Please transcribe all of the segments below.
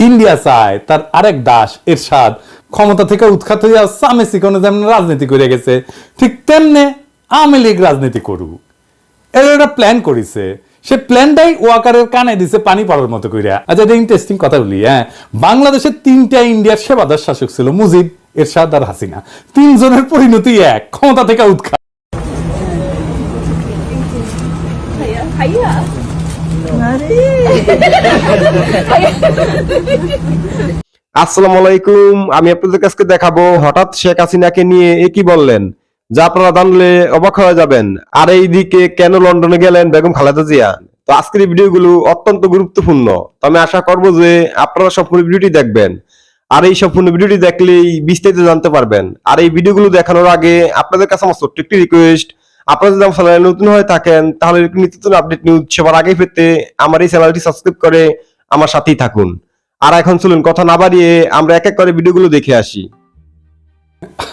India চায়, তার আরেক দাস এরশাদ ক্ষমতা থেকে উৎখাত হইয়া সামে সিকনে যেমন রাজনীতি করে গেছে, ঠিক তেমনে আওয়ামী লীগ রাজনীতি করুক। এর একটা প্ল্যান করিছে। সে প্ল্যানটাই ওয়াকারের কানে দিছে পানি পড়ার মতো কইরা। আচ্ছা এটা ইন্টারেস্টিং কথা বলি হ্যাঁ। বাংলাদেশের তিনটা ইন্ডিয়ার সেবাদার শাসক ছিল মুজিব, এরশাদ আর হাসিনা। তিনজনের পরিণতি এক, ক্ষমতা থেকে উৎখাত। আসসালামু আলাইকুম, আমি আপনাদের কাছে দেখাবো হঠাৎ শেখ হাসিনাকে নিয়ে বললেন? যা আপনারা জানলে অবাক হয়ে যাবেন। আর কেন লন্ডনে গেলেন বেগম খালেদা জিয়া? তো আজকের ভিডিওগুলো অত্যন্ত গুরুত্বপূর্ণ। তো আমি আশা করব যে আপনারা সম্পূর্ণ ভিডিওটি দেখবেন। আর এই সম্পূর্ণ ভিডিওটি দেখলেই বিস্তারিত জানতে পারবেন। আর এই ভিডিওগুলো দেখানোর আগে আপনাদের কাছে আমার ছোট্ট একটি রিকোয়েস্ট আপনারা যদি চ্যানেলে নতুন হয়ে থাকেন, তাহলে এরকম নিত্য নতুন আপডেট নিউজ সবার আগে পেতে আমার এই চ্যানেলটি সাবস্ক্রাইব করে আমার সাথেই থাকুন। আর এখন চলুন, কথা না বাড়িয়ে আমরা এক এক করে ভিডিওগুলো দেখে আসি।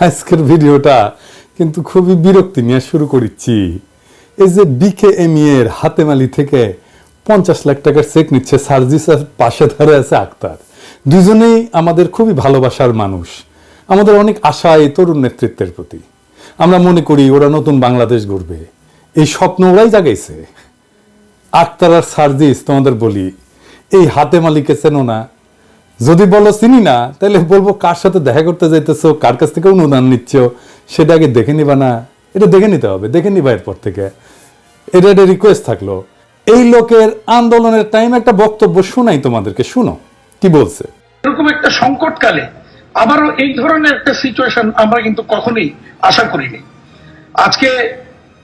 আজকের ভিডিওটা কিন্তু খুবই বিরক্তি নিয়ে শুরু করেছি এই যে বিকে এর হাতেমালি থেকে পঞ্চাশ লাখ টাকার চেক নিচ্ছে সার্জিসের পাশে ধরে আছে আক্তার। দুজনেই আমাদের খুবই ভালোবাসার মানুষ। আমাদের অনেক আশা এই তরুণ নেতৃত্বের প্রতি। আমরা মনে করি ওরা নতুন বাংলাদেশ গড়বে। এই স্বপ্ন ওরাই জাগাইছে। আক্তার আর সার্জিস তোমাদের বলি, এই হাতে মালিকে চেনো না। যদি বলো চিনি না, তাহলে বলব কার সাথে দেখা করতে যাইতেছো, কার কাছ থেকে অনুদান নিচ্ছ, সেটা আগে দেখে নিবা না। এটা দেখে নিতে হবে, দেখে নিবা এরপর থেকে। এটা একটা রিকোয়েস্ট থাকল। এই লোকের আন্দোলনের টাইম একটা বক্তব্য শোনাই তোমাদেরকে, শুনো, কি বলছে? এরকম একটা সংকটকালে আবারও এই ধরনের একটা সিচুয়েশন আমরা কিন্তু কখনোই আশা করিনি। আজকে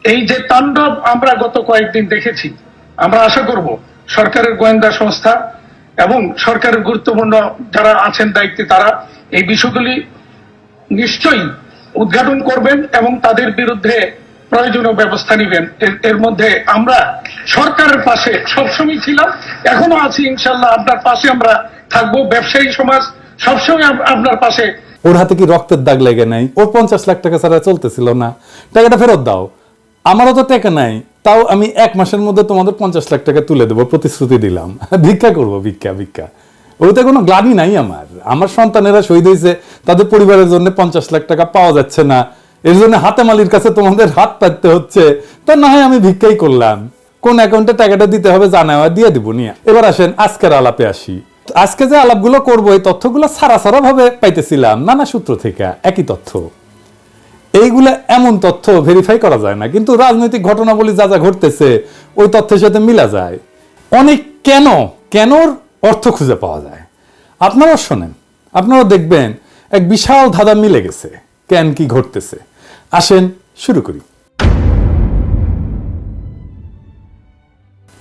এই যে তাণ্ডব আমরা গত কয়েকদিন দেখেছি, আমরা আশা করব সরকারের গোয়েন্দা সংস্থা এবং সরকারের গুরুত্বপূর্ণ যারা আছেন দায়িত্বে তারা এই বিষয়গুলি নিশ্চয়ই উদ্ঘাটন করবেন এবং তাদের বিরুদ্ধে প্রয়োজনীয় ব্যবস্থা নেবেন। এর- মধ্যে আমরা সরকারের পাশে সবসময় ছিলাম, এখনও আছি ইনশাল্লাহ, আপনার পাশে আমরা থাকব। ব্যবসায়ী সমাজ সবসময় আপনার পাশে। ওর হাতে কি রক্তের দাগ লেগে নাই? ওর পঞ্চাশ লাখ টাকা ছাড়া চলতেছিল না। টাকাটা ফেরত দাও। আমারও তো টাকা নাই। তাও আমি এক মাসের মধ্যে তোমাদের পঞ্চাশ লাখ টাকা তুলে দেবো, প্রতিশ্রুতি দিলাম। ভিক্ষা করব, ভিক্ষা ভিক্ষা। ওতে কোনো গ্লানি নাই আমার। আমার সন্তানেরা শহীদ হয়েছে, তাদের পরিবারের জন্য পঞ্চাশ লাখ টাকা পাওয়া যাচ্ছে না। এর জন্য হাতে মালির কাছে তোমাদের হাত পাততে হচ্ছে। তা না হয় আমি ভিক্ষাই করলাম। কোন অ্যাকাউন্টে টাকাটা দিতে হবে জানা দিয়ে দিব নিয়ে। এবার আসেন আজকের আলাপে আসি। আজকে যে আলাপগুলো করব, এই তথ্যগুলো সারা ভাবে পাইতেছিলাম, নানা সূত্র থেকে, একই তথ্য। এইগুলো এমন তথ্য ভেরিফাই করা যায় না, কিন্তু রাজনৈতিক ঘটনাবলী যা যা ঘটতেছে, ওই তথ্যের সাথে মিলা যায়। অনেক কেন, কেনর অর্থ খুঁজে পাওয়া যায়। আপনারা শোনেন আপনারা দেখবেন, এক বিশাল ধাঁধা মিলে গেছে, কেন কি ঘটতেছে। আসেন, শুরু করি।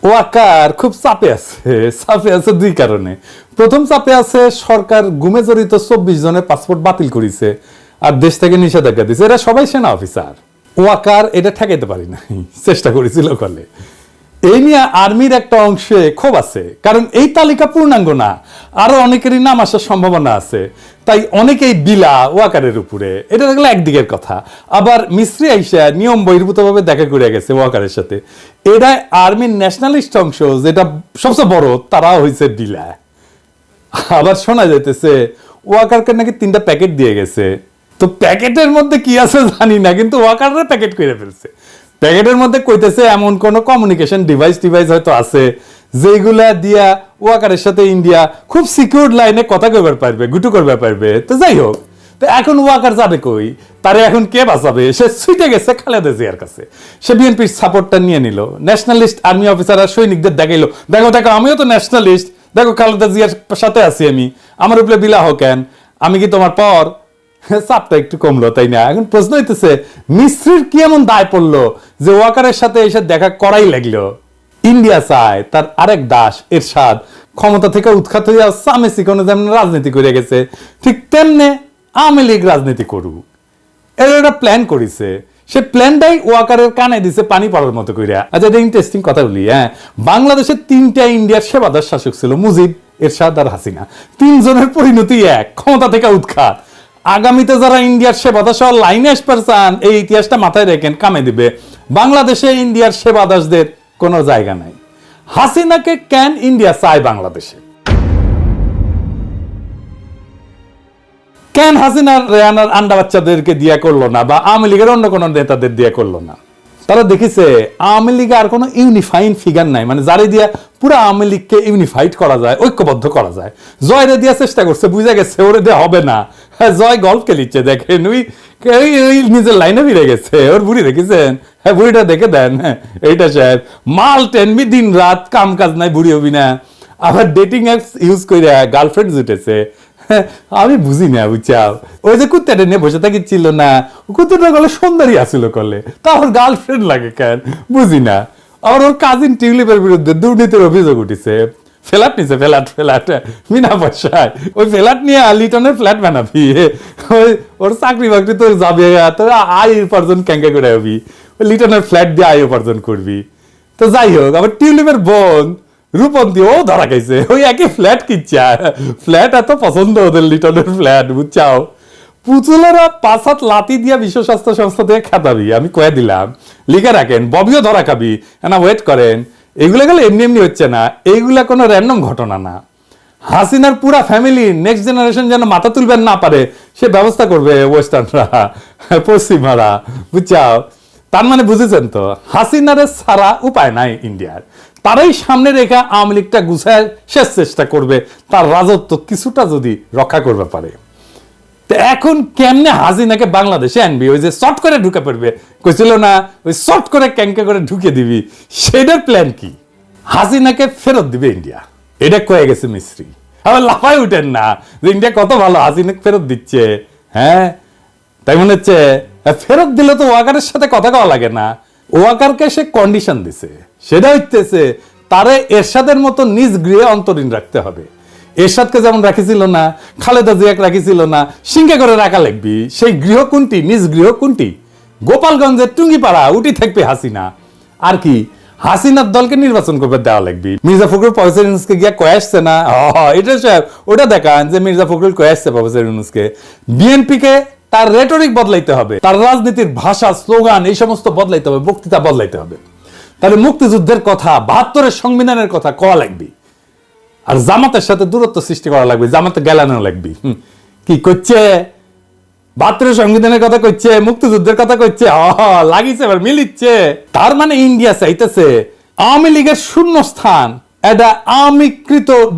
ওয়াকার খুব চাপে আছে চাপে আছে দুই কারণে। প্রথম চাপে আছে, সরকার গুমে জড়িত চব্বিশ জনের পাসপোর্ট বাতিল করেছে আর দেশ থেকে নিষেধাজ্ঞা দিছে। এরা সবাই সেনা অফিসার। ওয়াকার এটা ঠেকাইতে পারি নাই, চেষ্টা করেছিল কলে এই নিয়ে আর্মির একটা অংশে ক্ষোভ আছে, কারণ এই তালিকা পূর্ণাঙ্গ না। আরও অনেকেরই নাম আসার সম্ভাবনা আছে, তাই অনেকেই বিলা ওয়াকারের উপরে। এটা দেখলে একদিকের কথা। আবার মিস্ত্রি আইসা নিয়ম বহির্ভূতভাবে দেখা করে গেছে ওয়াকারের সাথে। এরা আর্মির ন্যাশনালিস্ট অংশ, যেটা সবচেয়ে বড় তারা হয়েছে বিলা। আবার শোনা যাইতেছে, ওয়াকারকে নাকি তিনটা প্যাকেট দিয়ে গেছে। তো প্যাকেটের মধ্যে কি আছে জানি না, কিন্তু ওয়াকাররা প্যাকেট করে ফেলছে। প্যাকেটের মধ্যে কইতেছে এমন কোন কমিউনিকেশন ডিভাইস ডিভাইস হয়তো আছে যেগুলা দিয়া ওয়াকারের সাথে ইন্ডিয়া খুব সিকিউর লাইনে কথা কইবার পারবে, গুটু করবার পারবে। তো যাই হোক, তো এখন ওয়াকার যাবে কই? তারে এখন কে বাঁচাবে? সে ছুটে গেছে খালেদা জিয়ার কাছে। সে বিএনপির সাপোর্টটা নিয়ে নিল। ন্যাশনালিস্ট আর্মি অফিসার আর সৈনিকদের দেখাইলো। দেখো দেখো, আমিও তো ন্যাশনালিস্ট দেখো, খালেদা জিয়ার সাথে আছি আমি। আমার উপরে বিলাহ কেন? আমি কি তোমার পর? চাপটা একটু কমলো, তাই না? এখন প্রশ্ন হইতেছে মিস্ত্রির কি এমন দায় পড়ল যে ওয়াকারের সাথে এসে দেখা করাই লাগল? ইন্ডিয়া চায়, তার আরেক দাস, এরশাদ, ক্ষমতা থেকে উৎখাত হইয়া সামে সিকনে যেমন রাজনীতি করে গেছে, ঠিক তেমনে আওয়ামী লীগ রাজনীতি করুক। এর একটা প্ল্যান করিছে। সে প্ল্যানটাই ওয়াকারের কানে দিছে পানি পড়ার মতো কইরা। আচ্ছা এটা ইন্টারেস্টিং কথা বলি হ্যাঁ? বাংলাদেশের তিনটা ইন্ডিয়ার সেবাদার শাসক ছিল, মুজিব, এরশাদ আর হাসিনা। তিনজনের পরিণতি এক, ক্ষমতা থেকে উৎখাত। আগামীতে যারা ইন্ডিয়ার সেবাদাস হওয়ার লাইনে আসবার চান, এই ইতিহাসটা মাথায় রেখেন, কামে দিবে। বাংলাদেশে ইন্ডিয়ার সেবাদাসদের কোনো জায়গা নাই। হাসিনাকে কেন ইন্ডিয়া চায় বাংলাদেশে? কেন হাসিনার রেহানার আন্ডা বাচ্চাদেরকে দিয়া করল না, বা আওয়ামী লীগের অন্য কোনো নেতাদের দিয়া করল না? তারা দেখেছে, আওয়ামী লীগে আর কোনো ইউনিফাইন ফিগার নাই। মানে যারে দিয়া পুরো আওয়ামী লীগকে ইউনিফাইড করা যায়, ঐক্যবদ্ধ করা যায়। জয়রে দিয়া চেষ্টা করছে, বুঝা গেছে, ওরে দিয়ে হবে না। জয় গল্ফ খেলিচ্ছে দেখেন ওই ওই নিজের লাইনে ফিরে গেছে ওর বুড়ি দেখেছেন? হ্যাঁ বুড়িটা দেখে দেন হ্যাঁ, এইটা সাহেব মাল টেনবি দিন রাত কাম কাজ নাই বুড়ি হবি না। আবার ডেটিং অ্যাপস ইউজ করে গার্লফ্রেন্ড জুটেছে। হ্যাঁ, আমি বুঝি না বুঝছাও। ওই যে কুত্তাটা নিয়ে বসে থাকি ছিল না কুত্তাটা গলে সুন্দরী আসিল কলে। তা ওর গার্লফ্রেন্ড লাগে কেন? বুঝি না। আর ওর কাজিন টিউলিপের বিরুদ্ধে দুর্নীতির অভিযোগ উঠেছে। ফ্ল্যাট নিছে, ফ্ল্যাট ফ্ল্যাট। বিনা পয়সায় ওই ফ্ল্যাট নিয়ে লিটনের ফ্ল্যাট বানাবি। ওই ওর চাকরি বাকরি তোর যাবে তোর আয় উপার্জন ক্যাঙ্কা করে হবি। ওই লিটনের ফ্ল্যাট দিয়ে আয় উপার্জন করবি। তো যাই হোক, আবার টিউলিপের বোন রূপন্তি, ও ধরা খাইছে। ওই একই ফ্ল্যাট কিচ্ছা। ফ্ল্যাট এত পছন্দ ওদের লিটনের ফ্ল্যাট, বুঝছাও? পুতুলেরা পাঁচ হাত লাতি দিয়া বিশ্ব স্বাস্থ্য সংস্থা থেকে খেতাবি। আমি কয়ে দিলাম, লিখে রাখেন, ববিও ধরা খাবি। না ওয়েট করেন। এগুলো গেলে এমনি এমনি হচ্ছে না। এইগুলা কোনো র্যান্ডম ঘটনা না। হাসিনার পুরা ফ্যামিলি নেক্সট জেনারেশন যেন মাথা তুলবেন না পারে, সে ব্যবস্থা করবে ওয়েস্টার্নরা পশ্চিমারা, বুঝছাও? তার মানে বুঝেছেন তো, হাসিনারে ছাড়া উপায় নাই ইন্ডিয়ার। তারাই সামনে রেখে আওয়ামী লীগটা গুছায় শেষ চেষ্টা করবে, তার রাজত্ব কিছুটা যদি রক্ষা করবে পারে। তো এখন কেমনে হাসিনাকে বাংলাদেশে আনবি? ওই যে শর্ট করে ঢুকে পড়বে। কইছিল না, ওই শর্ট করে ক্যাঙ্কে করে ঢুকে দিবি? সেটার প্ল্যান কি? হাসিনাকে ফেরত দিবে ইন্ডিয়া এটা কয়ে গেছে মিস্ত্রি। আবার লাফাই উঠেন না যে ইন্ডিয়া কত ভালো, হাসিনাকে ফেরত দিচ্ছে। হ্যাঁ? তাই মনে হচ্ছে ফেরত দিলে তো ওয়াকারের সাথে কথা কওয়া লাগে না। ওয়াকারকে সে কন্ডিশন দিছে। সেটা হইতেছে, তারে এরশাদের মতো নিজ গৃহে অন্তরীণ রাখতে হবে। এরশাদকে যেমন রাখিছিল না, খালেদা জিয়াকে রাখিছিল না সিংহে করে রাখা লাগবি। সেই গৃহ কোনটি নিজ গৃহ কোনটি গোপালগঞ্জের টুঙ্গিপাড়া উঠি থাকবে হাসিনা। আর কি, হাসিনার দলকে নির্বাচন করবে দেওয়া লাগবে। মির্জা ফখরুল প্রফেসর ইউনুসকে গিয়া কয়ে আসছে না? এটা সাহেব, ওটা দেখান যে মির্জা ফখরুল কয়ে আসছে প্রফেসর ইউনুসকে। বিএনপিকে তার রেটরিক বদলাইতে হবে, তার রাজনীতির ভাষা স্লোগান এই সমস্ত বদলাইতে হবে, বক্তৃতা বদলাইতে হবে। তাহলে মুক্তিযুদ্ধের কথা, বাহাত্তরের সংবিধানের কথা কওয়া লাগবে। আর জামাতের সাথে দূরত্ব সৃষ্টি করা লাগবে, জামাতে গেলানো লাগবে। কি করছে? বাহাত্তরের সংবিধানের কথা কইছে, মুক্তিযুদ্ধের কথা কইছে হ লাগিছে, এবার মিলিচ্ছে। তার মানে ইন্ডিয়া চাইতেছে, আওয়ামী লীগের শূন্য স্থান এটা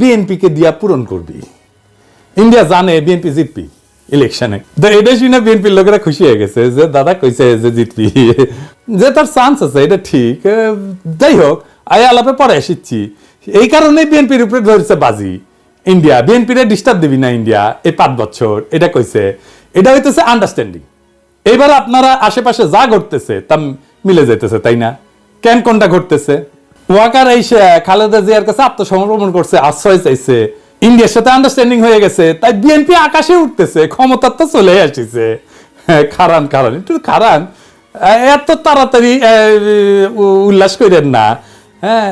বিএনপি কে দিয়া পূরণ করবি। ইন্ডিয়া জানে বিএনপি জিতবি ইলেকশনে। তো এটা শুনে বিএনপির লোকেরা খুশি হয়ে গেছে যে দাদা কইছে যে জিতবি। যে তার চান্স আছে, এটা ঠিক। যাই হোক, আয় আলাপে পরে এসেছি এই কারণে বিএনপির উপরে ধরেছে বাজি। ইন্ডিয়া বিএনপির ডিস্টার্ব দিবি না ইন্ডিয়া এই পাঁচ বছর এটা কইছে। এটা হইতেছে আন্ডারস্ট্যান্ডিং এবার আপনারা আশেপাশে যা ঘটতেছে তা মিলে যাইতেছে তাই না? কেন কোনটা ঘটতেছে? ওয়াকার এসে খালেদা জিয়ার কাছে আত্মসমর্পণ করছে আশ্রয় চাইছে। ইন্ডিয়ার সাথে আন্ডারস্ট্যান্ডিং হয়ে গেছে তাই বিএনপি আকাশে উঠতেছে ক্ষমতার তো চলে আসিছে। হ্যাঁ, খারান খারান একটু খারান। এত তাড়াতাড়ি উল্লাস করেন না। হ্যাঁ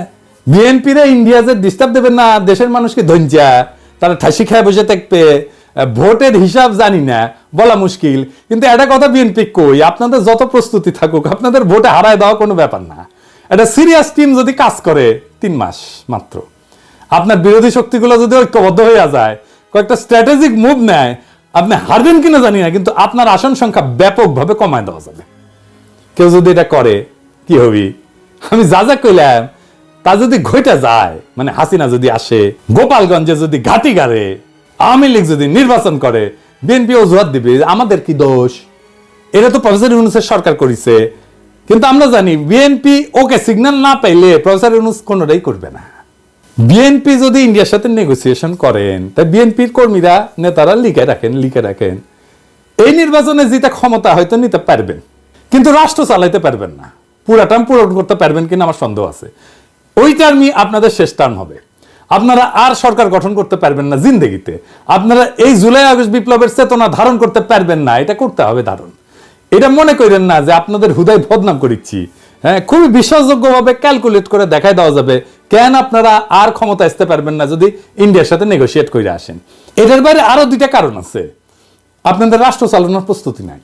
বিএনপিরা ইন্ডিয়া যে ডিস্টার্ব দেবেন না, দেশের মানুষকে ধঞ্জা তারা ঠাসি খায় বসে থাকবে ভোটের হিসাব জানি না, বলা মুশকিল। কিন্তু একটা কথা বিএনপি কই, আপনাদের যত প্রস্তুতি থাকুক, আপনাদের ভোটে হারায় দেওয়া কোনো ব্যাপার না। একটা সিরিয়াস টিম যদি কাজ করে, তিন মাস মাত্র। আপনার বিরোধী শক্তিগুলো যদি ঐক্যবদ্ধ হয়ে যায়, কয়েকটা স্ট্র্যাটেজিক মুভ নেয়, আপনি হারবেন কিনা জানি না, কিন্তু আপনার আসন সংখ্যা ব্যাপকভাবে কমায় দেওয়া যাবে। কেউ যদি এটা করে, কি হবি? আমি যা যা কইলাম তা যদি ঘইটা যায় মানে হাসিনা যদি আসে, গোপালগঞ্জে যদি ঘাটি গাড়ে, আওয়ামী লীগ যদি নির্বাচন করে, বিএনপি অজুহাত দিবে, আমাদের কি দোষ? এটা তো প্রফেসর ইউনুসের সরকার করেছে। কিন্তু আমরা জানি, বিএনপি ওকে সিগন্যাল না পাইলে প্রফেসর ইউনুস কোনোটাই করবে না। বিএনপি যদি ইন্ডিয়ার সাথে নেগোসিয়েশন করেন তাই বিএনপির কর্মীরা, নেতারা লিখে রাখেন লিখে রাখেন। এই নির্বাচনে জিতে ক্ষমতা হয়তো নিতে পারবেন, কিন্তু রাষ্ট্র চালাইতে পারবেন না। পুরা টার্ম পূরণ করতে পারবেন কিনা আমার সন্দেহ আছে। ওই টার্মই আপনাদের শেষ টার্ম হবে। আপনারা আর সরকার গঠন করতে পারবেন না জিন্দেগিতে। আপনারা এই জুলাই আগস্ট বিপ্লবের চেতনা ধারণ করতে পারবেন না, এটা করতে হবে ধারণ এটা মনে করেন না যে আপনাদের হুদায় বদনাম করিচ্ছি। হ্যাঁ খুবই বিশ্বাসযোগ্যভাবে ক্যালকুলেট করে দেখাই দেওয়া যাবে কেন আপনারা আর ক্ষমতা আসতে পারবেন না যদি ইন্ডিয়ার সাথে নেগোসিয়েট করে আসেন। এটার বাইরে আরও দুইটা কারণ আছে। আপনাদের রাষ্ট্র চালানোর প্রস্তুতি নাই।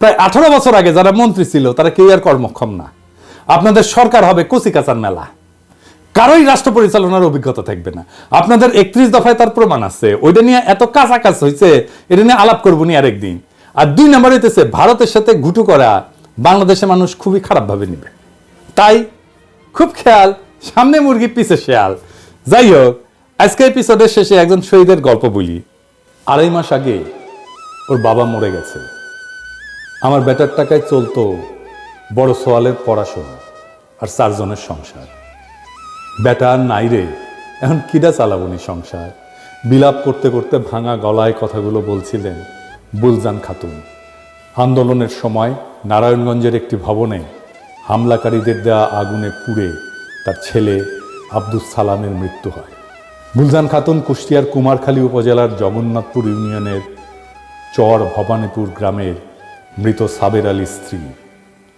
প্রায় আঠারো বছর আগে যারা মন্ত্রী ছিল, তারা কেউ আর কর্মক্ষম না। আপনাদের সরকার হবে কচি কাচার মেলা। কারোই রাষ্ট্র পরিচালনার অভিজ্ঞতা থাকবে না। আপনাদের একত্রিশ দফায় তার প্রমাণ আছে। ওইটা নিয়ে এত কাছাকাছি হয়েছে এটা নিয়ে আলাপ করব নি আরেকদিন। আর দুই নম্বর হইতেছে, ভারতের সাথে ঘুটু করা বাংলাদেশের মানুষ খুবই খারাপভাবে নিবে। তাই খুব খেয়াল, সামনে মুরগি, পিছে শেয়াল। যাই হোক, আজকে এপিসোডের শেষে একজন শহীদের গল্প বলি। আড়াই মাস আগে ওর বাবা মরে গেছে। আমার বেটার টাকায় চলতো বড় সোয়ালের পড়াশোনা আর চারজনের সংসার। বেটা নাই রে। এখন কিডা চালাবনি সংসার? বিলাপ করতে করতে ভাঙা গলায় কথাগুলো বলছিলেন বুলজান খাতুন। আন্দোলনের সময় নারায়ণগঞ্জের একটি ভবনে হামলাকারীদের দেওয়া আগুনে পুড়ে তার ছেলে আব্দুস সালামের মৃত্যু হয়। বুলজান খাতুন কুষ্টিয়ার কুমারখালী উপজেলার জগন্নাথপুর ইউনিয়নের চর ভবানীপুর গ্রামের মৃত সাবের আলীর স্ত্রী।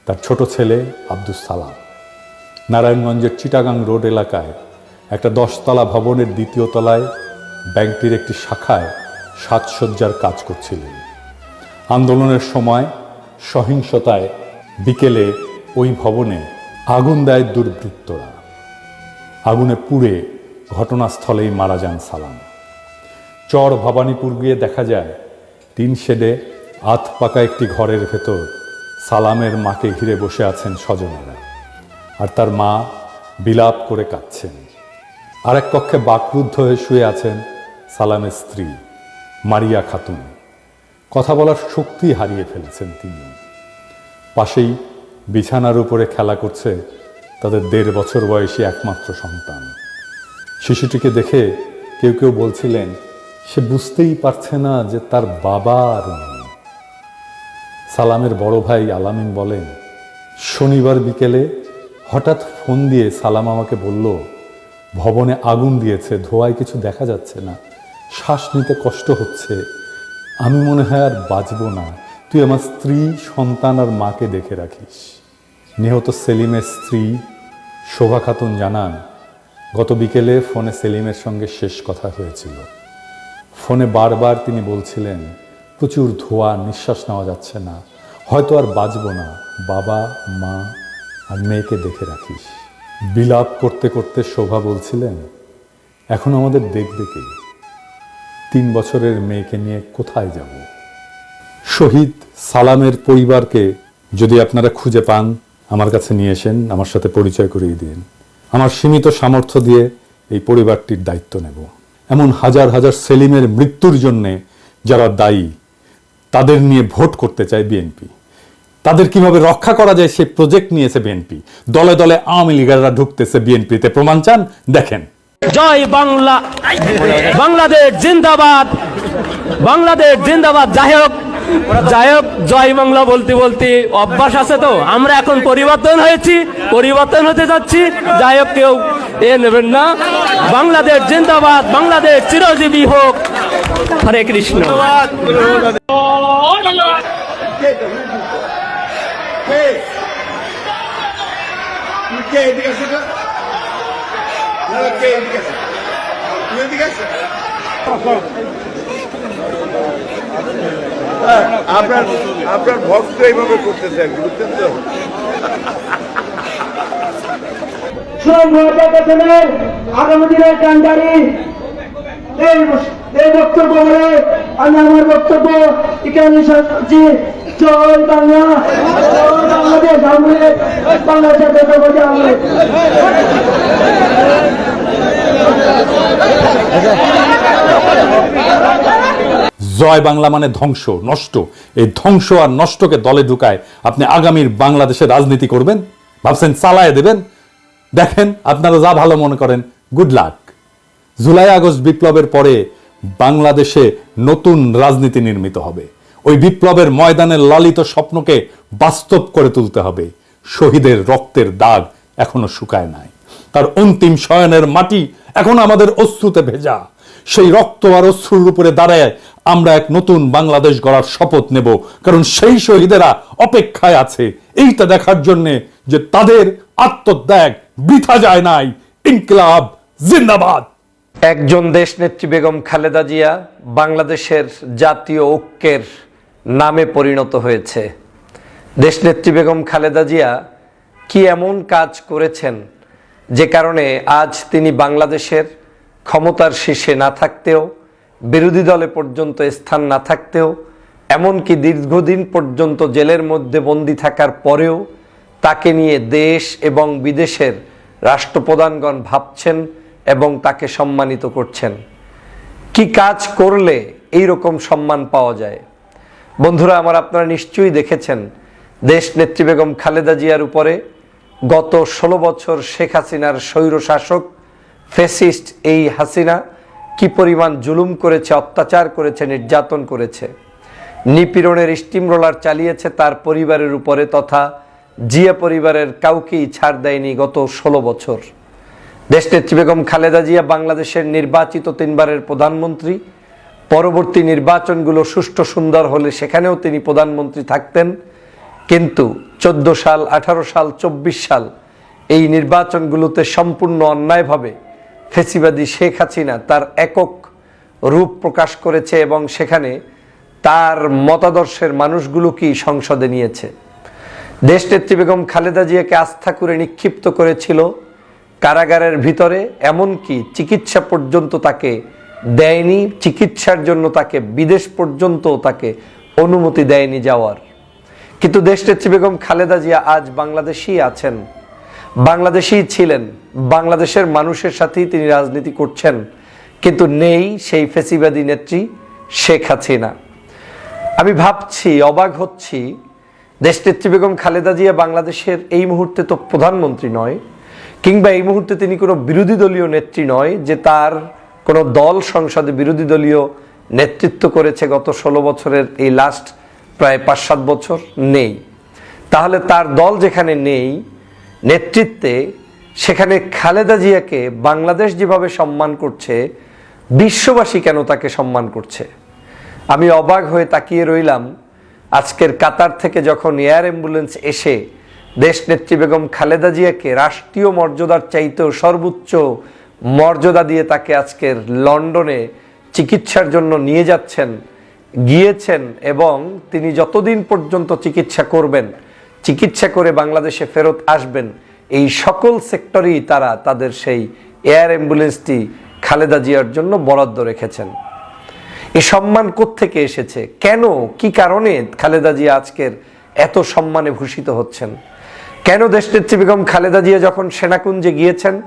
তার ছোট ছেলে আব্দুস সালাম। নারায়ণগঞ্জের চিটাগাং রোড এলাকায় একটা দশতলা ভবনের দ্বিতীয় তলায় ব্যাংকটির একটি শাখায় সাজসজ্জার কাজ করছিলেন। আন্দোলনের সময় সহিংসতায় বিকেলে ওই ভবনে আগুন দেয় দুর্বৃত্তরা। আগুনে পুড়ে ঘটনাস্থলেই মারা যান সালাম। চর ভবানীপুর গিয়ে দেখা যায় তিন শেডে আধ পাকা একটি ঘরের ভেতর সালামের মাকে ঘিরে বসে আছেন স্বজনেরা। আর তার মা বিলাপ করে কাঁদছেন। আরেক কক্ষে বাকরুদ্ধ হয়ে শুয়ে আছেন সালামের স্ত্রী, মারিয়া খাতুন। কথা বলার শক্তি হারিয়ে ফেলেছেন তিনি। পাশেই বিছানার উপরে খেলা করছে তাদের দেড় বছর বয়সী একমাত্র সন্তান। শিশুটিকে দেখে কেউ কেউ বলছিলেন, সে বুঝতেই পারছে না যে তার বাবা আর নেই। সালামের বড় ভাই আলামিন বলেন, শনিবার বিকেলে হঠাৎ ফোন দিয়ে সালাম আমাকে বলল, ভবনে আগুন দিয়েছে, ধোয়ায় কিছু দেখা যাচ্ছে না। শ্বাস নিতে কষ্ট হচ্ছে। আমি মনে হয় আর বাঁচব না। তুই আমার স্ত্রী, সন্তান আর মাকে দেখে রাখিস। নিহত সেলিমের স্ত্রী শোভা খাতুন জানান, গত বিকেলে ফোনে সেলিমের সঙ্গে শেষ কথা হয়েছিল। ফোনে বারবার তিনি বলছিলেন, প্রচুর ধোয়া, নিঃশ্বাস নেওয়া যাচ্ছে না। হয়তো আর বাঁচব না। বাবা, মা আর মেয়েকে দেখে রাখিস। বিলাপ করতে করতে শোভা বলছিলেন, এখন আমাদের দেখবে কে? তিন বছরের মেয়েকে নিয়ে কোথায় যাব? শহীদ সালামের পরিবারকে যদি আপনারা খুঁজে পান, আমার কাছে নিয়ে এসেন, আমার সাথে পরিচয় করিয়ে দিন। আমার সীমিত সামর্থ্য দিয়ে এই পরিবারটির দায়িত্ব নেব। এমন হাজার হাজার সেলিমের মৃত্যুর জন্যে যারা দায়ী, তাদের নিয়ে ভোট করতে চায় বিএনপি। তাদের কীভাবে রক্ষা করা যায় সেই প্রজেক্ট নিয়েছে বিএনপি দলে দলে আওয়ামী লীগাররা ঢুকতেছে বিএনপিতে প্রমাণ চান? দেখেন। জয় বাংলা। বাংলাদেশ জিন্দাবাদ। বাংলাদেশ জিন্দাবাদ। যাই হোক যাই হোক, জয় বাংলা বলতে বলতে অভ্যাস আছে তো। আমরা এখন পরিবর্তন হয়েছি, পরিবর্তন হতে যাচ্ছি। যাই হোক, কেউ এ নেবেন না। বাংলাদেশ জিন্দাবাদ, বাংলাদেশ চিরজীবী হোক। হরে কৃষ্ণ। আপনার আপনার ভক্ত এইভাবে করতেছে বুঝছেন তো আগামী দিনের কান্ডারি এই বক্তব্য বলে আমি আমার বক্তব্য এখানে জয় বাংলা জয় বাংলাদেশ বাংলা মানে ধ্বংস, নষ্ট। এই ধ্বংস আর নষ্টকে দলে ঢুকায় আপনি আগামীর বাংলাদেশের রাজনীতি করবেন, ভাবছেন চালায় দেবেন। দেখেন, আপনারা যা ভালো মনে করেন গুড লাক জুলাই আগস্ট বিপ্লবের পরে বাংলাদেশে নতুন রাজনীতি নির্মিত হবে। ওই বিপ্লবের ময়দানের লালিত স্বপ্নকে বাস্তব করে তুলতে হবে। শহীদের রক্তের দাগ এখনও শুকায় নাই। তার অন্তিম শয়নের মাটি এখন আমাদের অশ্রুতে ভেজা। সেই রক্ত আর অশ্রুর উপরে দাঁড়ায় আমরা এক নতুন বাংলাদেশ গড়ার শপথ নেব। কারণ সেই শহীদেরা অপেক্ষায় আছে। এইটা দেখার জন্যে যে তাদের আত্মত্যাগ বৃথা যায় নাই। ইনকলাব জিন্দাবাদ। একজন দেশনেত্রী বেগম খালেদা জিয়া বাংলাদেশের জাতীয় ঐক্যের নামে পরিণত হয়েছে। দেশনেত্রী বেগম খালেদা জিয়া কি এমন কাজ করেছেন যে কারণে আজ তিনি বাংলাদেশের ক্ষমতার শীর্ষে না থাকতেও, বিরোধী দলে পর্যন্ত স্থান না থাকতেও, এমনকি দীর্ঘদিন পর্যন্ত জেলের মধ্যে বন্দী থাকার পরেও তাকে নিয়ে দেশ এবং বিদেশের রাষ্ট্রপ্রধানগণ ভাবছেন এবং তাকে সম্মানিত করছেন। কি কাজ করলে এই রকম সম্মান পাওয়া যায়? বন্ধুরা, আমার আপনারা নিশ্চয়ই দেখেছেন দেশ নেত্রী বেগম খালেদা জিয়ার উপরে গত ষোলো বছর শেখ হাসিনার স্বৈর শাসক ফেসিস্ট এই হাসিনা কি পরিমাণ জুলুম করেছে, অত্যাচার করেছে, নির্যাতন করেছে। নিপীড়নের স্টিম রোলার চালিয়েছে তার পরিবারের উপরে তথা জিয়া পরিবারের কাউকেই ছাড় দেয়নি গত ষোলো বছর। দেশনেত্রী বেগম খালেদা জিয়া বাংলাদেশের নির্বাচিত তিনবারের প্রধানমন্ত্রী। পরবর্তী নির্বাচনগুলো সুষ্ঠু সুন্দর হলে সেখানেও তিনি প্রধানমন্ত্রী থাকতেন। কিন্তু চোদ্দ সাল, আঠারো সাল, চব্বিশ সাল এই নির্বাচনগুলোতে সম্পূর্ণ অন্যায়ভাবে ফেসিবাদী শেখ হাসিনা তার একক রূপ প্রকাশ করেছে এবং সেখানে তার মতাদর্শের মানুষগুলোকেই সংসদে নিয়েছে। দেশনেত্রী বেগম খালেদা জিয়াকে আস্থা করে নিক্ষিপ্ত করেছিল কারাগারের ভিতরে, এমনকি চিকিৎসা পর্যন্ত তাকে দেয়নি, চিকিৎসার জন্য তাকে, বিদেশ পর্যন্ত তাকে অনুমতি দেয়নি যাওয়ার। কিন্তু দেশনেত্রী বেগম খালেদা জিয়া আজ বাংলাদেশেই আছেন। বাংলাদেশেই ছিলেন। বাংলাদেশের মানুষের সাথেই তিনি রাজনীতি করছেন। কিন্তু নেই সেই ফেসিবাদী নেত্রী শেখ হাসিনা। আমি ভাবছি, অবাক হচ্ছি, দেশনেত্রী বেগম খালেদা জিয়া বাংলাদেশের এই মুহূর্তে তো প্রধানমন্ত্রী নয়, কিংবা এই মুহূর্তে তিনি কোনো বিরোধী দলীয় নেত্রী নয় যে তার কোনো দল সংসদে বিরোধী দলীয় নেতৃত্ব করেছে গত ষোলো বছরের এই লাস্ট প্রায় পাঁচ সাত বছর নেই। তাহলে তার দল যেখানে নেই, নেতৃত্বে, সেখানে খালেদা জিয়াকে বাংলাদেশ যেভাবে সম্মান করছে, বিশ্ববাসী কেন তাকে সম্মান করছে? আমি অবাক হয়ে তাকিয়ে রইলাম। আজকের কাতার থেকে যখন এয়ার অ্যাম্বুলেন্স এসে দেশ নেত্রী বেগম খালেদা জিয়াকে রাষ্ট্রীয় মর্যাদার চাইতেও সর্বোচ্চ মর্যাদা দিয়ে তাকে আজকের লন্ডনে চিকিৎসার জন্য নিয়ে যাচ্ছেন, গিয়েছেন এবং তিনি যতদিন পর্যন্ত চিকিৎসা করবেন, চিকিৎসা করে বাংলাদেশে ফেরত আসবেন, এই সকল সেক্টরেই তারা তাদের সেই এয়ার অ্যাম্বুলেন্সটি খালেদা জিয়ার জন্য বরাদ্দ রেখেছেন। এই সম্মান থেকে এসেছে? কেন? কি কারণে খালেদা জিয়া আজকের এত সম্মানে ভূষিত হচ্ছেন? কেন দেশনেত্রী বেগম খালেদা জিয়া যখন সেনাকুঞ্জে গিয়েছেন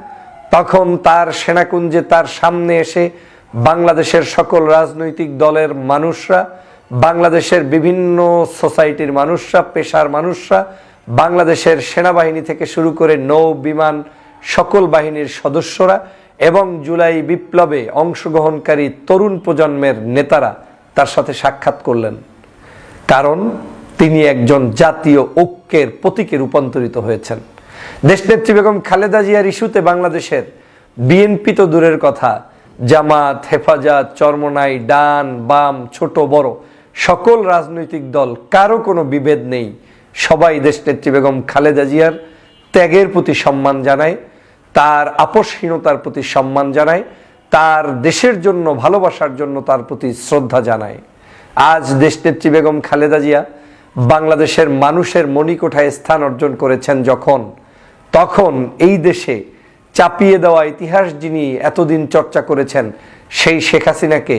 তখন তার সেনাকুঞ্জে তার সামনে এসে বাংলাদেশের সকল রাজনৈতিক দলের মানুষরা, বাংলাদেশের বিভিন্ন সোসাইটির মানুষরা, পেশার মানুষরা, বাংলাদেশের সেনাবাহিনী থেকে শুরু করে নৌ বিমান সকল বাহিনীর সদস্যরা এবং জুলাই বিপ্লবে অংশগ্রহণকারী তরুণ প্রজন্মের নেতারা তার সাথে সাক্ষাৎ করলেন। কারণ তিনি একজন জাতীয় ঐক্যের প্রতীকে রূপান্তরিত হয়েছেন। দেশনেত্রী বেগম খালেদা জিয়ার ইস্যুতে বাংলাদেশের বিএনপি তো দূরের কথা। জামাত, হেফাজত, চরমনাই, ডান, বাম, ছোট, বড় সকল রাজনৈতিক দল, কারও কোনো বিভেদ নেই। সবাই দেশনেত্রী বেগম খালেদা জিয়ার ত্যাগের প্রতি সম্মান জানায়, তার আপসহীনতার প্রতি সম্মান জানায়, তার দেশের জন্য, ভালোবাসার জন্য তার প্রতি শ্রদ্ধা জানায়। আজ দেশনেত্রী বেগম খালেদা জিয়া বাংলাদেশের মানুষের মণিকোঠায় স্থান অর্জন করেছেন যখন তখন এই দেশে চাপিয়ে দেওয়া ইতিহাস যিনি এতদিন চর্চা করেছেন, সেই শেখ হাসিনাকে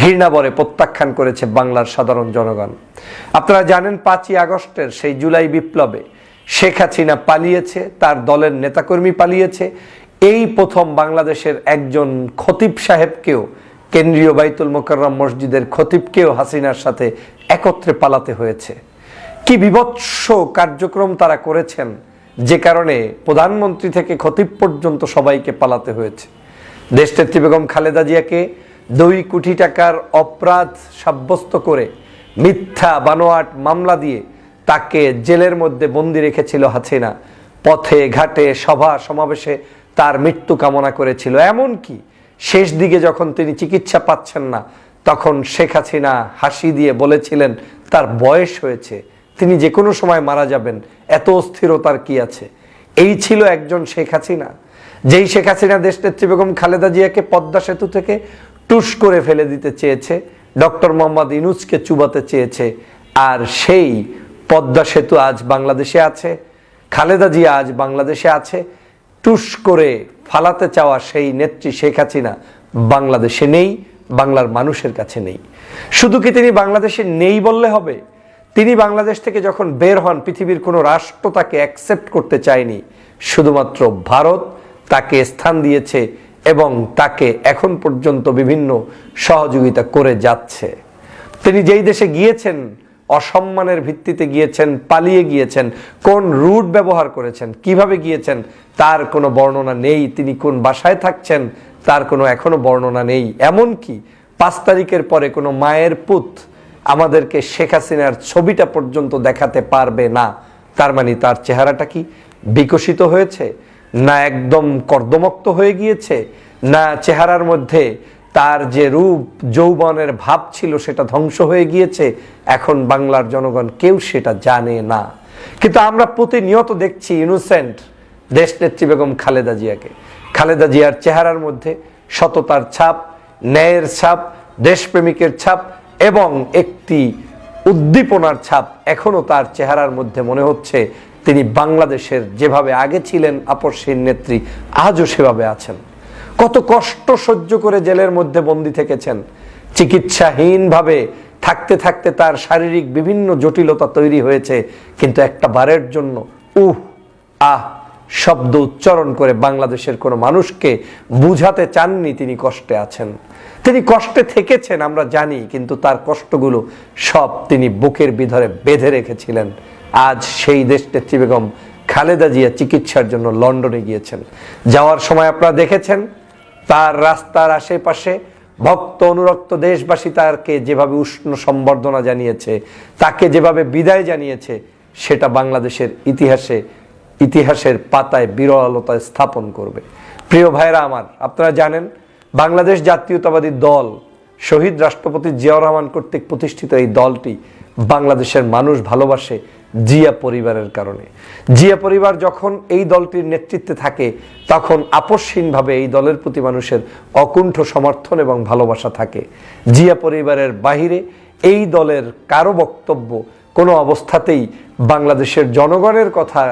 ঘৃণাবরে প্রত্যাখ্যান করেছে বাংলার সাধারণ জনগণ। আপনারা জানেন পাঁচই আগস্টের সেই জুলাই বিপ্লবে শেখ হাসিনা পালিয়েছে, তার দলের নেতাকর্মী পালিয়েছে। এই প্রথম বাংলাদেশের একজন খতিব সাহেবকেও, কেন্দ্রীয় বাইতুল মোকাররম মসজিদের খতিবকেও হাসিনার সাথে একত্রে পালাতে হয়েছে। কি বিভৎস কার্যক্রম তারা করেছেন যে কারণে প্রধানমন্ত্রী থেকে খতিব পর্যন্ত সবাইকে পালাতে হয়েছে। দেশনেত্রী বেগম খালেদা জিয়াকে দুই কোটি টাকার অপরাধ সাব্যস্ত করে মিথ্যা বানোয়াট মামলা দিয়ে তাকে জেলের মধ্যে বন্দি রেখেছিল হাসিনা। পথে, ঘাটে, সভা, সমাবেশে তার মৃত্যু কামনা করেছিল। এমনকি শেষ দিকে যখন তিনি চিকিৎসা পাচ্ছেন না, তখন শেখ হাসিনা হাসি দিয়ে বলেছিলেন, তার বয়স হয়েছে, তিনি যে কোনো সময় মারা যাবেন অস্থিরতার কি আছে? এই ছিল একজন শেখ হাসিনা। যেই শেখ হাসিনা দেশনেত্রী বেগম খালেদা জিয়াকে পদ্মা সেতু থেকে টুস করে ফেলে দিতে চেয়েছে, ডক্টর মোহাম্মদ ইনুজকে চুবাতে চেয়েছে, আর সেই পদ্মা সেতু আজ বাংলাদেশে আছে, খালেদা জিয়া আজ বাংলাদেশে আছে, টুস করে ফালাতে চাওয়া সেই নেত্রী শেখ হাসিনা বাংলাদেশে নেই, বাংলার মানুষের কাছে নেই। শুধু কি তিনি বাংলাদেশে নেই বললে হবে? তিনি বাংলাদেশ থেকে যখন বের হন, পৃথিবীর কোনো রাষ্ট্র তাকে অ্যাকসেপ্ট করতে চায়নি। শুধুমাত্র ভারত তাকে স্থান দিয়েছে এবং তাকে এখন পর্যন্ত বিভিন্ন সহযোগিতা করে যাচ্ছে। তিনি যেই দেশে গিয়েছেন, অসম্মানের ভিত্তিতে গিয়েছেন, পালিয়ে গিয়েছেন, কোন রুট ব্যবহার করেছেন, কীভাবে গিয়েছেন, তার কোনো বর্ণনা নেই। তিনি কোন বাসায় থাকছেন, তার কোনো এখনও বর্ণনা নেই। এমনকি পাঁচ তারিখের পরে কোনো মায়ের পুত আমাদেরকে শেখ হাসিনার ছবিটা পর্যন্ত দেখাতে পারবে না। তার মানে তার চেহারাটা কি বিকশিত হয়েছে? না একদম কর্দমক্ত হয়ে গিয়েছে? না চেহারার মধ্যে তার যে রূপ, যৌবনের ভাব ছিল সেটা ধ্বংস হয়ে গিয়েছে? এখন বাংলার জনগণ কেউ সেটা জানে না। কিন্তু আমরা প্রতিনিয়ত দেখছি ইনোসেন্ট দেশনেত্রী বেগম খালেদা জিয়াকে। খালেদা জিয়ার চেহারার মধ্যে সততার ছাপ, ন্যায়ের ছাপ, দেশপ্রেমিকের ছাপ এবং একটি উদ্দীপনার ছাপ এখনও তার চেহারার মধ্যে মনে হচ্ছে। তিনি বাংলাদেশের যেভাবে আগে ছিলেন আপসীন নেত্রী আজও সেভাবে আছেন। কত কষ্ট সহ্য করে জেলের মধ্যে বন্দি থেকেছেন। চিকিৎসাহীনভাবে থাকতে থাকতে তার শারীরিক বিভিন্ন জটিলতা তৈরি হয়েছে। কিন্তু একটা বারের জন্য, উহ, আহ, শব্দ উচ্চারণ করে বাংলাদেশের কোনো মানুষকে বুঝাতে চাননি তিনি কষ্টে আছেন। তিনি কষ্টে থেকেছেন, আমরা জানি, কিন্তু তার কষ্টগুলো সব তিনি বুকের বিধরে বেঁধে রেখেছিলেন। আজ সেই দেশ নেত্রী বেগম খালেদা জিয়া চিকিৎসার জন্য লন্ডনে গিয়েছেন। যাওয়ার সময় আপনারা দেখেছেন, তার রাস্তার আশেপাশে ভক্ত অনুরক্ত দেশবাসী তাকে যেভাবে উষ্ণ সম্বর্ধনা জানিয়েছে, তাকে যেভাবে বিদায় জানিয়েছে, সেটা বাংলাদেশের ইতিহাসে, ইতিহাসের পাতায় বিরলতা স্থাপন করবে। প্রিয় ভাইরা আমার, আপনারা জানেন বাংলাদেশ জাতীয়তাবাদী দল শহীদ রাষ্ট্রপতি জিয়াউর রহমান কর্তৃক প্রতিষ্ঠিত এই দলটি বাংলাদেশের মানুষ ভালোবাসে জিয়া পরিবারের কারণে। জিয়া পরিবার যখন এই দলটির নেতৃত্বে থাকে, তখন আপসহীনভাবে এই দলের প্রতি মানুষের অকুণ্ঠ সমর্থন এবং ভালোবাসা থাকে। জিয়া পরিবারের বাহিরে এই দলের কারও বক্তব্য কোনো অবস্থাতেই বাংলাদেশের জনগণের কথা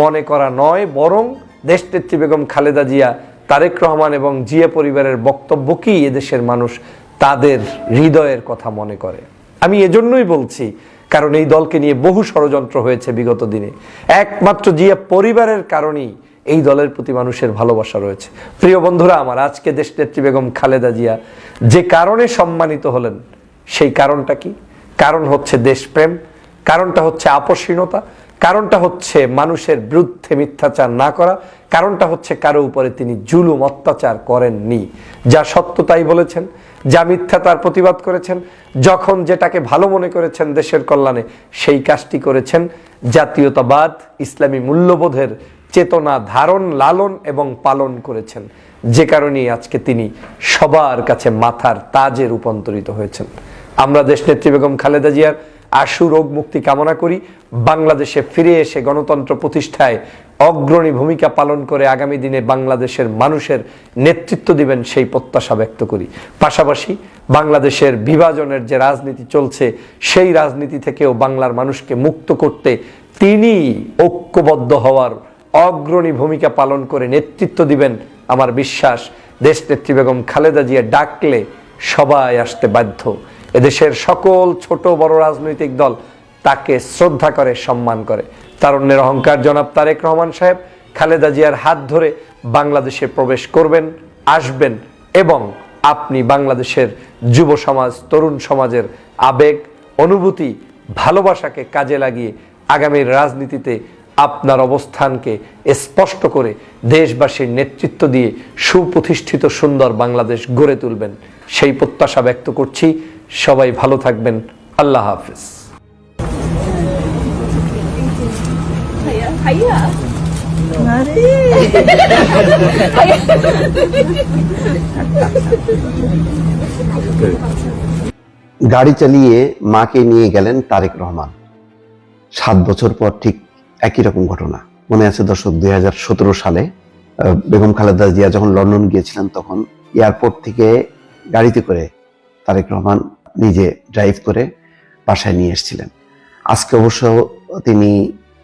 মনে করা নয়, বরং দেশনেত্রী বেগম খালেদা জিয়া তারেক রহমান এবং জিয়া পরিবারের বক্তব্য কি এদেশের মানুষ তাদের হৃদয়ের কথা মনে করে? আমি এজন্যই বলছি, কারণ এই দলকে নিয়ে বহু ষড়যন্ত্র হয়েছে বিগত দিনে। একমাত্র জিয়া পরিবারের কারণেই এই দলের প্রতি মানুষের ভালোবাসা রয়েছে। প্রিয় বন্ধুরা, আমার আজকে দেশ নেত্রী বেগম খালেদা জিয়া যে কারণে সম্মানিত হলেন, সেই কারণটা কি? কারণ হচ্ছে দেশপ্রেম, কারণটা হচ্ছে আপসীনতা কারণটা হচ্ছে মানুষের বিরুদ্ধে মিথ্যাচার না করা, কারণটা হচ্ছে কারও উপরে তিনি জুলুম, অত্যাচার করেননি। যা সত্য তাই বলেছেন, যা মিথ্যা তার প্রতিবাদ করেছেন, যখন যেটাকে ভালো মনে করেছেন দেশের কল্যাণে, সেই কাজটি করেছেন জাতীয়তাবাদ, ইসলামী মূল্যবোধের চেতনা ধারণ, লালন এবং পালন করেছেন। যে কারণেই আজকে তিনি সবার কাছে মাথার তাজে রূপান্তরিত হয়েছেন। আমরা দেশনেত্রী বেগম খালেদা জিয়ার আশু রোগ মুক্তি কামনা করি। বাংলাদেশে ফিরে এসে গণতন্ত্র প্রতিষ্ঠায় অগ্রণী ভূমিকা পালন করে আগামী দিনে বাংলাদেশের মানুষের নেতৃত্ব দিবেন সেই প্রত্যাশা ব্যক্ত করি। পাশাপাশি বাংলাদেশের বিভাজনের যে রাজনীতি চলছে, সেই রাজনীতি থেকেও বাংলার মানুষকে মুক্ত করতে তিনি ঐক্যবদ্ধ হওয়ার অগ্রণী ভূমিকা পালন করে নেতৃত্ব দিবেন আমার বিশ্বাস। দেশ নেত্রী বেগম খালেদা জিয়া ডাকলে সবাই আসতে বাধ্য। এদেশের সকল ছোট বড় রাজনৈতিক দল তাকে শ্রদ্ধা করে, সম্মান করে। তারুণ্যের অহংকার জনাব তারেক রহমান সাহেব, খালেদা জিয়ার হাত ধরে বাংলাদেশে প্রবেশ করবেন, আসবেন এবং আপনি বাংলাদেশের যুব সমাজ, তরুণ সমাজের আবেগ, অনুভূতি, ভালোবাসাকে কাজে লাগিয়ে আগামীর রাজনীতিতে আপনার অবস্থানকে স্পষ্ট করে দেশবাসীর নেতৃত্ব দিয়ে সুপ্রতিষ্ঠিত সুন্দর বাংলাদেশ গড়ে তুলবেন। সেই প্রত্যাশা ব্যক্ত করছি। সবাই ভালো থাকবেন। আল্লাহ হাফিজ। গাড়ি চালিয়ে মাকে নিয়ে গেলেন তারেক রহমান। সাত বছর পর ঠিক একই রকম ঘটনা। মনে আছে দর্শক দুই হাজার সতেরো সালে আহ, বেগম খালেদা জিয়া যখন লন্ডন গিয়েছিলেন তখন এয়ারপোর্ট থেকে গাড়িতে করে তারেক রহমান নিজে ড্রাইভ করে বাসায় নিয়ে এসেছিলেন। আজকে অবশ্য তিনি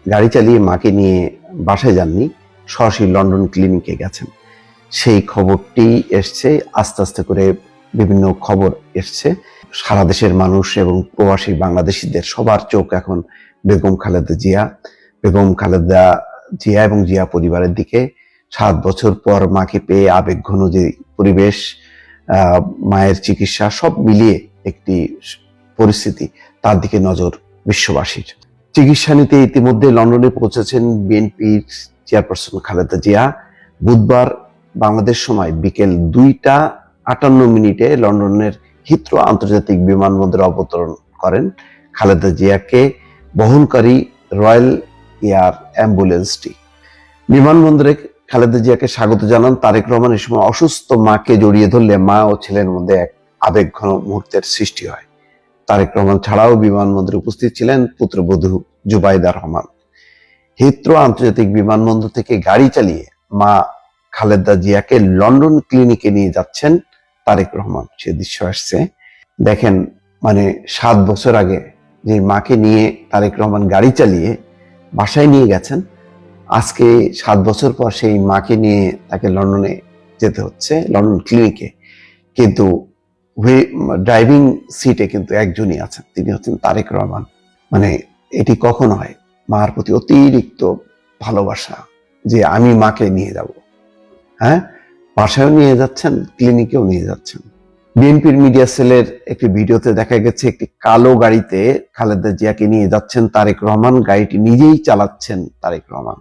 গাড়ি চালিয়ে মাকে নিয়ে বাসায় যাননি, সরাসরি লন্ডন ক্লিনিকে গেছেন। সেই খবরটি এসছে, আস্তে আস্তে করে বিভিন্ন খবর এসছে। সারা দেশের মানুষ এবং প্রবাসী বাংলাদেশিদের সবার চোখ এখন বেগম খালেদা জিয়া। বেগম খালেদা জিয়া এবং জিয়া পরিবারের দিকে সাত বছর পর মাকে পেয়ে আবেগঘন যে পরিবেশ মায়ের চিকিৎসা সব মিলিয়ে একটি পরিস্থিতি তার দিকে নজর বিশ্ববাসীর। চিকিৎসা নিতে ইতিমধ্যে লন্ডনে পৌঁছেছেন বিএনপির চেয়ারপারসন খালেদা জিয়া। বুধবার বাংলাদেশ সময় বিকেল দুইটা আটান্ন মিনিটে লন্ডনের হিথ্রো আন্তর্জাতিক বিমানবন্দরে অবতরণ করেন খালেদা জিয়াকে বহনকারী রয়্যাল এয়ার অ্যাম্বুলেন্সটি। বিমানবন্দরে খালেদা জিয়াকে স্বাগত জানান তারেক রহমান। এই সময় অসুস্থ মাকে জড়িয়ে ধরলে মা ও ছেলের মধ্যে এক আবেগঘন মুহূর্তের সৃষ্টি হয়। তারেক রহমান ছাড়াও বিমানবন্দরে উপস্থিত ছিলেন পুত্রবধূ জুবাইদা রহমান। হিথ্রো আন্তর্জাতিক বিমানবন্দর থেকে গাড়ি চালিয়ে মা খালেদা জিয়াকে লন্ডন ক্লিনিকে নিয়ে যাচ্ছেন তারেক রহমান। সে দৃশ্য আসছে। দেখেন মানে সাত বছর আগে যে মাকে নিয়ে তারেক রহমান গাড়ি চালিয়ে বাসায় নিয়ে গেছেন, আজকে সাত বছর পর সেই মাকে নিয়ে তাকে লন্ডনে যেতে হচ্ছে, লন্ডন ক্লিনিকে। কিন্তু ড্রাইভিং সিটে কিন্তু একজনই আছেন, তিনি হচ্ছেন তারেক রহমান। মানে এটি কখন হয়, মার প্রতি অতিরিক্ত ভালোবাসা যে আমি মাকে নিয়ে যাব। হ্যাঁ? বাসায়ও নিয়ে যাচ্ছেন ক্লিনিকেও নিয়ে যাচ্ছেন। বিএনপির মিডিয়া সেলের একটি ভিডিওতে দেখা গেছে, একটি কালো গাড়িতে খালেদা জিয়াকে নিয়ে যাচ্ছেন তারেক রহমান, গাড়িটি নিজেই চালাচ্ছেন তারেক রহমান।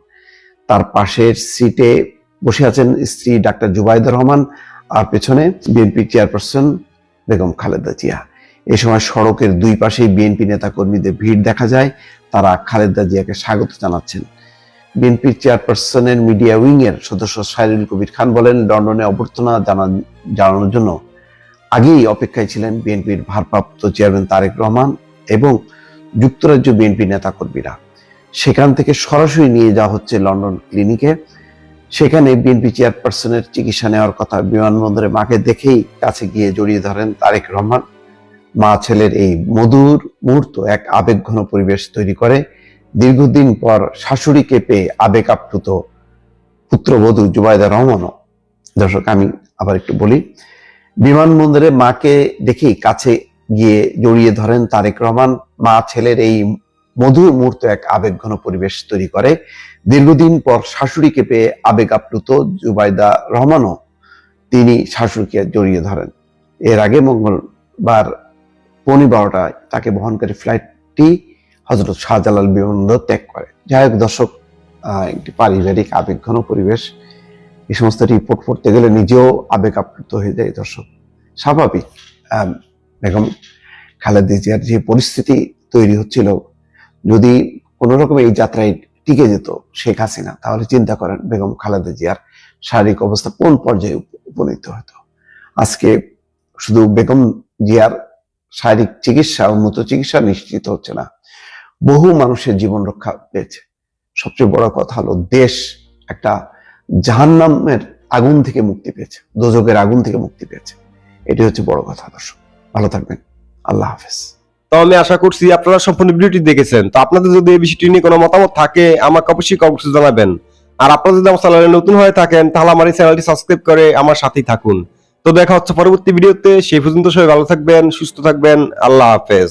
তার পাশের সিটে বসে আছেন স্ত্রী ডাক্তার জুবাইদুর রহমান, আর পেছনে বিএনপি চেয়ারপারসন বেগম খালেদা জিয়া। এ সময় সড়কের দুই পাশেই বিএনপি নেতা কর্মীদের ভিড় দেখা যায়। তারা খালেদা জিয়াকে স্বাগত জানাচ্ছেন। বিএনপির চেয়ারপারসনের মিডিয়া উইং এর সদস্য সাইরুল কবির খান বলেন, লন্ডনে অভ্যর্থনা জানান জানানোর জন্য আগেই অপেক্ষায় ছিলেন বিএনপির ভারপ্রাপ্ত চেয়ারম্যান তারেক রহমান এবং যুক্তরাজ্য বিএনপি নেতাকর্মীরা। সেখান থেকে সরাসরি নিয়ে যাওয়া হচ্ছে লন্ডন ক্লিনিকে। সেখানে বিএনপি চেয়ারপারসনের চিকিৎসা নেওয়ার কথা বিমানবন্দরে মাকে দেখেই কাছে গিয়ে জড়িয়ে ধরেন তারেক রহমান। মা ছেলের এই মধুর মুহূর্ত এক আবেগঘন পরিবেশ তৈরি করে। দীর্ঘদিন পর শাশুড়িকে পেয়ে আবেগ আপ্লুত পুত্রবধূ জুবাইদা রহমানও। দর্শক, আমি আবার একটু বলি, বিমানবন্দরে মাকে দেখেই কাছে গিয়ে জড়িয়ে ধরেন তারেক রহমান। মা ছেলের এই মধুর মুহূর্ত এক আবেগঘন পরিবেশ তৈরি করে। দীর্ঘদিন পর শাশুড়িকে পেয়ে আবেগ আপ্লুত জুবাইদা রহমানও তিনি শাশুড়িকে জড়িয়ে ধরেন। এর আগে মঙ্গলবার পৌনে বারোটায় তাকে বহনকারী ফ্লাইটটি হজরত শাহজালাল বিমানবন্দর ত্যাগ করে। যাই হোক দর্শক একটি পারিবারিক আবেগঘন পরিবেশ। এই সমস্ত রিপোর্ট পড়তে গেলে নিজেও আবেগ আপ্লুত হয়ে যায় দর্শক। স্বাভাবিক বেগম খালেদা জিয়ার যে পরিস্থিতি তৈরি হচ্ছিল যদি কোনো রকম এই যাত্রায় টিকে যেত শেখ হাসিনা, তাহলে চিন্তা করেন বেগম খালেদা জিয়ার শারীরিক অবস্থা কোন পর্যায়ে উপনীত হতো? আজকে শুধু বেগম জিয়ার শারীরিক চিকিৎসা, উন্নত চিকিৎসা নিশ্চিত হচ্ছে না, বহু মানুষের জীবন রক্ষা পেয়েছে। সবচেয়ে বড় কথা হলো, দেশ একটা জাহান্নামের আগুন থেকে মুক্তি পেয়েছে দোজকের আগুন থেকে মুক্তি পেয়েছে। এটি হচ্ছে বড় কথা, দর্শক। ভালো থাকবেন। আল্লাহ হাফেজ। তো আমি আশা করছি আপনারা সম্পূর্ণ ভিডিওটি দেখেছেন। তো আপনাদের যদি এই বিষয়টি নিয়ে কোনো মতামত থাকে, আমাকে অবশ্যই অবশ্যই জানাবেন। আর আপনারা যদি আমার চ্যানেলে নতুন হয়ে থাকেন, তাহলে আমার এই চ্যানেলটি সাবস্ক্রাইব করে আমার সাথেই থাকুন। তো দেখা হচ্ছে পরবর্তী ভিডিওতে, সেই পর্যন্ত সবাই ভালো থাকবেন, সুস্থ থাকবেন, আল্লাহ হাফেজ।